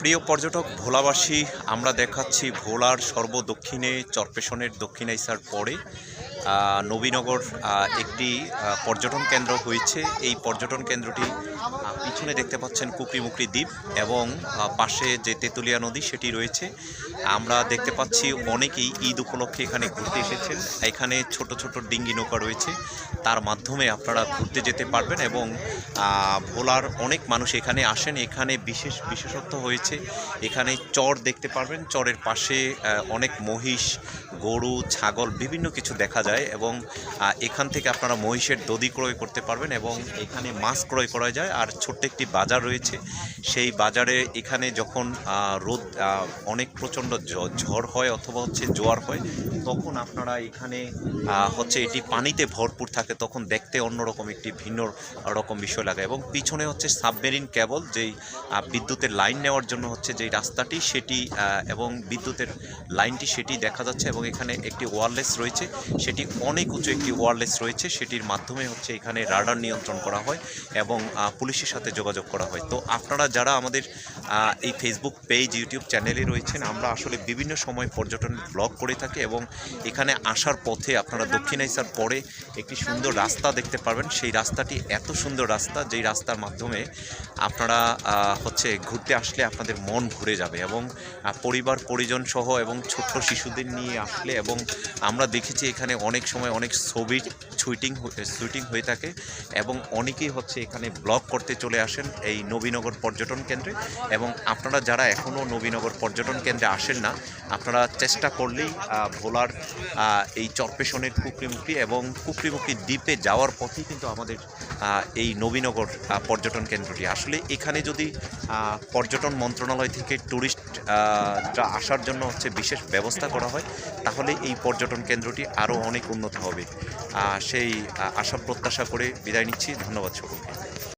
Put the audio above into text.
প্রিয় পর্যটক ভোলাবাসী আমরা দেখাচ্ছি ভোলার সর্বদক্ষিণে চরপেশনের দক্ষিণাইসার পরে। নবীনগর একটি পর্যটন কেন্দ্র হয়েছে। এই পর্যটন কেন্দ্রটি পিছনে দেখতে পাচ্ছেন কুকরিমুকরি দ্বীপ এবং পাশে যে তেঁতুলিয়া নদী সেটি রয়েছে। আমরা দেখতে পাচ্ছি অনেকেই ঈদ উপলক্ষে এখানে ঘুরতে এসেছেন। এখানে ছোট ছোট ডিঙ্গি নৌকা রয়েছে। তার মাধ্যমে আপনারা ঘুরতে যেতে পারবেন এবং ভোলার অনেক মানুষ এখানে আসেন। এখানে বিশেষ, বিশেষত্ব হয়েছে, এখানে চর দেখতে পারবেন। চরের পাশে অনেক মহিষ, গরু, ছাগল, বিভিন্ন কিছু দেখা যায়। এবং এখান থেকে আপনারা মহিষের দধি ক্রয় করতে পারবেন এবং এখানে মাছ ক্রয় করা যায়। আর ছোট্ট একটি বাজার রয়েছে। সেই বাজারে এখানে যখন রোদ অনেক প্রচণ্ড ঝড় হয় অথবা হচ্ছে জোয়ার হয়, তখন আপনারা এখানে হচ্ছে এটি পানিতে ভরপুর থাকে। তখন দেখতে অন্যরকম একটি ভিন্ন রকম বিষয় লাগে এবং পিছনে হচ্ছে সাবমেরিন কেবল, যেই বিদ্যুতের লাইন নেওয়ার জন্য হচ্ছে যেই রাস্তাটি, সেটি এবং বিদ্যুতের লাইনটি সেটি দেখা যাচ্ছে এবং এখানে একটি ওয়ারলেস রয়েছে। সেটি অনেক উঁচু একটি ওয়ারলেস রয়েছে। সেটির মাধ্যমে হচ্ছে এখানে রাডার নিয়ন্ত্রণ করা হয় এবং পুলিশের সাথে যোগাযোগ করা হয়। তো আপনারা যারা আমাদের এই ফেসবুক পেজ ইউটিউব চ্যানেলে রয়েছেন, আমরা আসলে বিভিন্ন সময় পর্যটন ব্লগ করে থাকি এবং এখানে আসার পথে আপনারা দক্ষিণ দক্ষিণাইসার পরে একটি সুন্দর রাস্তা দেখতে পারবেন। সেই রাস্তাটি এত সুন্দর রাস্তা, যেই রাস্তার মাধ্যমে আপনারা হচ্ছে ঘুরতে আসলে আপনাদের মন ভরে যাবে এবং পরিবার পরিজন সহ এবং ছোট্ট শিশুদের নিয়ে আসলে এবং আমরা দেখেছি এখানে অনেক সময় অনেক ছবি শুটিং শুটিং হয়ে থাকে এবং অনেকেই হচ্ছে এখানে ব্লগ করতে চলে আসেন এই নবীনগর পর্যটন কেন্দ্রে এবং আপনারা যারা এখনও নবীনগর পর্যটন কেন্দ্রে আসেন না আপনারা চেষ্টা করলেই ভোলার এই চরপেশনের কুকরিমুখী এবং কুকরিমুখী দ্বীপে যাওয়ার পথেই কিন্তু আমাদের এই নবীনগর পর্যটন কেন্দ্রটি। আসলে এখানে যদি পর্যটন মন্ত্রণালয় থেকে ট্যুরিস্ট যা আসার জন্য হচ্ছে বিশেষ ব্যবস্থা করা হয়, তাহলে এই পর্যটন কেন্দ্রটি আরও অনেক উন্নত হবে। সেই আশা প্রত্যাশা করে বিদায় নিচ্ছি। ধন্যবাদ সকলকে।